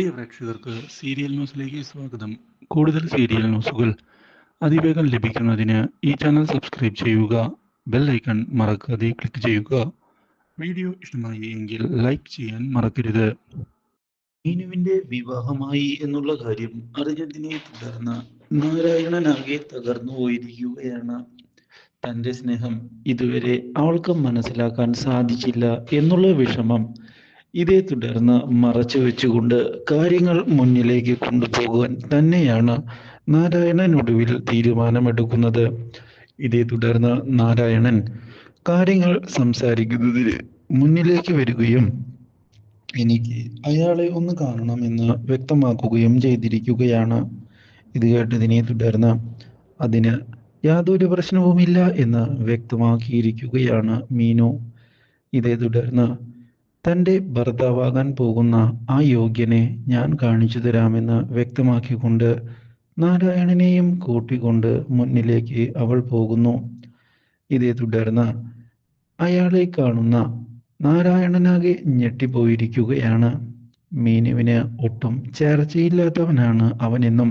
പ്രിയ പ്രേക്ഷകർക്ക് സീരിയൽ ന്യൂസിലേക്ക് സ്വാഗതം. കൂടുതൽ സീരിയൽ ന്യൂസുകൾ അതിവേഗം ലഭിക്കുന്നതിന് ഈ ചാനൽ സബ്സ്ക്രൈബ് ചെയ്യുക ബെൽ ഐക്കൺ മറക്കാതെ ക്ലിക്ക് ചെയ്യുക. വീഡിയോ ഇഷ്ടമായി എങ്കിൽ ലൈക്ക് ചെയ്യാൻ മറക്കരുത്. മീനുവിന്റെ വിവാഹമായി എന്നുള്ള കാര്യം അറിഞ്ഞതിനെ തുടർന്ന് നാരായണനാകെ തകർന്നു പോയിരിക്കുകയാണ്. തന്റെ സ്നേഹം ഇതുവരെ അവൾക്ക് മനസ്സിലാക്കാൻ സാധിച്ചില്ല എന്നുള്ള വിഷമം ഇതേ തുടർന്ന് മറച്ചു വെച്ചുകൊണ്ട് കാര്യങ്ങൾ മുന്നിലേക്ക് കൊണ്ടുപോകുവാൻ തന്നെയാണ് നാരായണൻ ഒടുവിൽ തീരുമാനമെടുക്കുന്നത്. ഇതേ തുടർന്ന് നാരായണൻ കാര്യങ്ങൾ സംസാരിക്കുന്നതിന് മുന്നിലേക്ക് വരികയും എനിക്ക് അയാളെ ഒന്ന് കാണണമെന്ന് വ്യക്തമാക്കുകയും ചെയ്തിരിക്കുകയാണ്. ഇത് കേട്ടതിനെ തുടർന്ന് അതിന് യാതൊരു പ്രശ്നവുമില്ല എന്ന് വ്യക്തമാക്കിയിരിക്കുകയാണ് മീനു. ഇതേ തുടർന്ന് തന്റെ ഭർത്താവാകാൻ പോകുന്ന ആ യോഗ്യനെ ഞാൻ കാണിച്ചു തരാമെന്ന് വ്യക്തമാക്കിക്കൊണ്ട് നാരായണനെയും കൂട്ടിക്കൊണ്ട് മുന്നിലേക്ക് അവൾ പോകുന്നു. ഇതേ തുടർന്ന് അയാളെ കാണുന്ന നാരായണനാകെ ഞെട്ടിപ്പോയിരിക്കുകയാണ്. മീനുവിന് ഒട്ടും ചേർച്ചയില്ലാത്തവനാണ് അവനെന്നും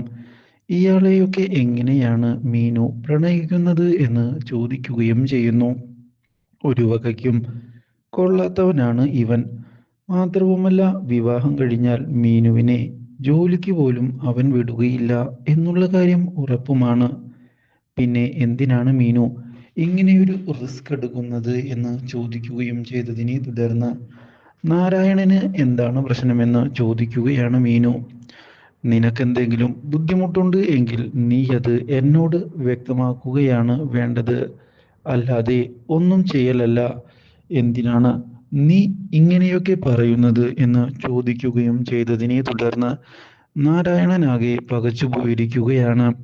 ഇയാളെയൊക്കെ എങ്ങനെയാണ് മീനു പ്രണയിക്കുന്നത് എന്ന് ചോദിക്കുകയും ചെയ്യുന്നു. ഒരു വകയ്ക്കും കൊള്ളാത്തവനാണ് ഇവൻ. മാത്രവുമല്ല വിവാഹം കഴിഞ്ഞാൽ മീനുവിനെ ജോലിക്ക് പോലും അവൻ വിടുകയില്ല എന്നുള്ള കാര്യം ഉറപ്പുമാണ്. പിന്നെ എന്തിനാണ് മീനു ഇങ്ങനെയൊരു റിസ്ക് എടുക്കുന്നത് എന്ന് ചോദിക്കുകയും ചെയ്തതിനെ തുടർന്ന് നാരായണന് എന്താണ് പ്രശ്നമെന്ന് ചോദിക്കുകയാണ് മീനു. നിനക്കെന്തെങ്കിലും ബുദ്ധിമുട്ടുണ്ട് എങ്കിൽ നീ അത് എന്നോട് വ്യക്തമാക്കുകയാണ് വേണ്ടത്. അല്ലാതെ ഒന്നും ചെയ്യലല്ല. എന്തിനാണ് നീ ഇങ്ങനെയൊക്കെ പറയുന്നത് എന്ന് ചോദിക്കുകയും ചെയ്തതിനെ തുടർന്ന് നാരായണനാകെ പകച്ചു പോയിരിക്കുകയാണ്.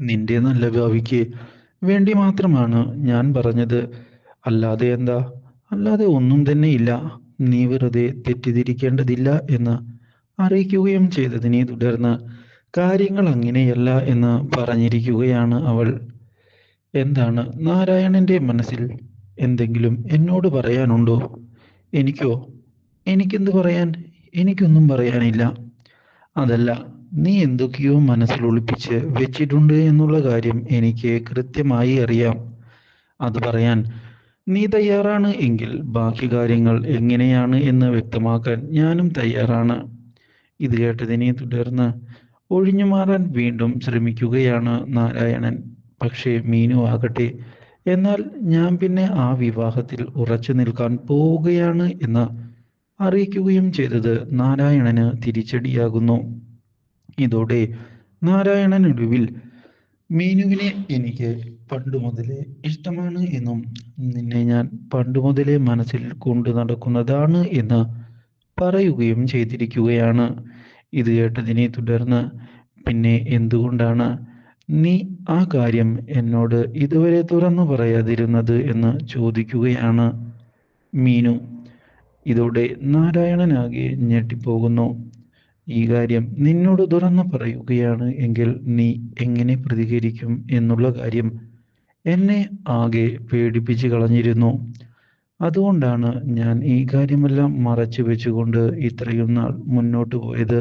നിന്റെ നല്ല ഭാവിക്ക് വേണ്ടി മാത്രമാണ് ഞാൻ പറഞ്ഞത്. അല്ലാതെ എന്താ? അല്ലാതെ ഒന്നും തന്നെ ഇല്ല. നീ വെറുതെ തെറ്റിദ്ധരിക്കേണ്ടതില്ല എന്ന് അറിയിക്കുകയും ചെയ്തതിനെ തുടർന്ന് കാര്യങ്ങൾ അങ്ങനെയല്ല എന്ന് പറഞ്ഞിരിക്കുകയാണ് അവൾ. എന്താണ് നാരായണന്റെ മനസ്സിൽ എന്തെങ്കിലും എന്നോട് പറയാനുണ്ടോ? എനിക്കോ? എനിക്കെന്ത് പറയാൻ? എനിക്കൊന്നും പറയാനില്ല. അതല്ല നീ എന്തൊക്കെയോ മനസ്സിൽ ഒളിപ്പിച്ച് വെച്ചിട്ടുണ്ട് എന്നുള്ള കാര്യം എനിക്ക് കൃത്യമായി അറിയാം. അത് പറയാൻ നീ തയ്യാറാണ് എങ്കിൽ ബാക്കി കാര്യങ്ങൾ എങ്ങനെയാണ് എന്ന് വ്യക്തമാക്കാൻ ഞാനും തയ്യാറാണ്. ഇത് കേട്ടതിനെ തുടർന്ന് ഒഴിഞ്ഞു മാറാൻ വീണ്ടും ശ്രമിക്കുകയാണ് നാരായണൻ. പക്ഷേ മീനു ആകട്ടെ എന്നാൽ ഞാൻ പിന്നെ ആ വിവാഹത്തിൽ ഉറച്ചു നിൽക്കാൻ പോവുകയാണ് എന്ന് അറിയിക്കുകയും ചെയ്തത് നാരായണന് തിരിച്ചടിയാകുന്നു. ഇതോടെ നാരായണൻ ഒടുവിൽ മീനുവിനെ എനിക്ക് പണ്ടു മുതലേ ഇഷ്ടമാണ് എന്നും നിന്നെ ഞാൻ പണ്ടു മുതലേ മനസ്സിൽ കൊണ്ടു നടക്കുന്നതാണ് എന്ന് പറയുകയും ചെയ്തിരിക്കുകയാണ്. ഇത് കേട്ടതിനെ തുടർന്ന് പിന്നെ എന്തുകൊണ്ടാണ് നീ ആ കാര്യം എന്നോട് ഇതുവരെ തുറന്നു പറയാതിരുന്നത് എന്ന് ചോദിക്കുകയാണ് മീനു. ഇതോടെ നാരായണനാകെ ഞെട്ടിപ്പോകുന്നു. ഈ കാര്യം നിന്നോട് തുറന്നു പറയുകയാണ് എങ്കിൽ നീ എങ്ങനെ പ്രതികരിക്കും എന്നുള്ള കാര്യം എന്നെ ആകെ പേടിപ്പിച്ച് കളഞ്ഞിരുന്നു. അതുകൊണ്ടാണ് ഞാൻ ഈ കാര്യമെല്ലാം മറച്ചു വെച്ചുകൊണ്ട് ഇത്രയും നാൾ മുന്നോട്ട് പോയത്.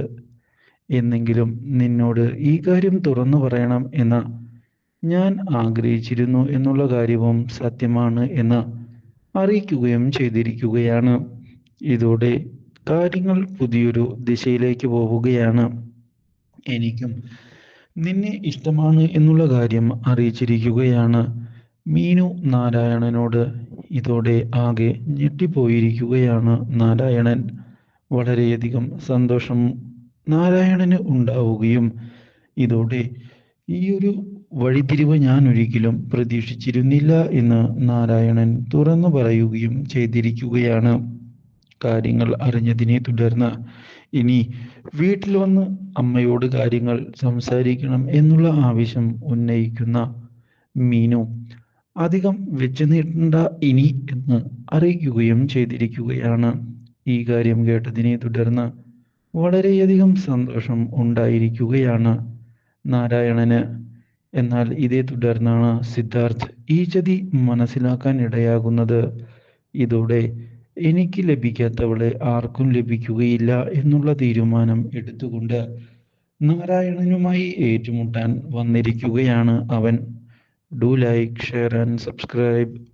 എന്നെങ്കിലും നിന്നോട് ഈ കാര്യം തുറന്നു പറയണം എന്ന് ഞാൻ ആഗ്രഹിച്ചിരുന്നു എന്നുള്ള കാര്യവും സത്യമാണ് എന്ന് അറിയിക്കുകയും ചെയ്തിരിക്കുകയാണ്. ഇതോടെ കാര്യങ്ങൾ പുതിയൊരു ദിശയിലേക്ക് പോവുകയാണ്. എനിക്കും നിന്നെ ഇഷ്ടമാണ് എന്നുള്ള കാര്യം അറിയിച്ചിരിക്കുകയാണ്. മീനു നാരായണനോട് ഇതോടെ ആകെ ഞെട്ടിപ്പോയിരിക്കുകയാണ് നാരായണൻ. വളരെയധികം സന്തോഷം നാരായണന് ഉണ്ടാവുകയും ഇതോടെ ഈ ഒരു വഴിതിരിവ് ഞാൻ ഒരിക്കലും പ്രതീക്ഷിച്ചിരുന്നില്ല എന്ന് നാരായണൻ തുറന്നു പറയുകയും ചെയ്തിരിക്കുകയാണ്. കാര്യങ്ങൾ അറിഞ്ഞതിനെ തുടർന്ന് ഇനി വീട്ടിൽ വന്ന് അമ്മയോട് കാര്യങ്ങൾ സംസാരിക്കണം എന്നുള്ള ആവശ്യം ഉന്നയിക്കുന്ന മീനു അധികം വെച്ച് നീട്ടണ്ട ഇനി എന്ന് അറിയിക്കുകയും ചെയ്തിരിക്കുകയാണ്. ഈ കാര്യം കേട്ടതിനെ തുടർന്ന് വളരെയധികം സന്തോഷം ഉണ്ടായിരിക്കുകയാണ് നാരായണന്. എന്നാൽ ഇതേ തുടർന്നാണ് സിദ്ധാർത്ഥ് ഈ ചതി മനസ്സിലാക്കാൻ ഇടയാകുന്നത്. ഇതോടെ എനിക്ക് ലഭിക്കാത്തവളെ ആർക്കും ലഭിക്കുകയില്ല എന്നുള്ള തീരുമാനം എടുത്തുകൊണ്ട് നാരായണനുമായി ഏറ്റുമുട്ടാൻ വന്നിരിക്കുകയാണ് അവൻ. Do like share and subscribe.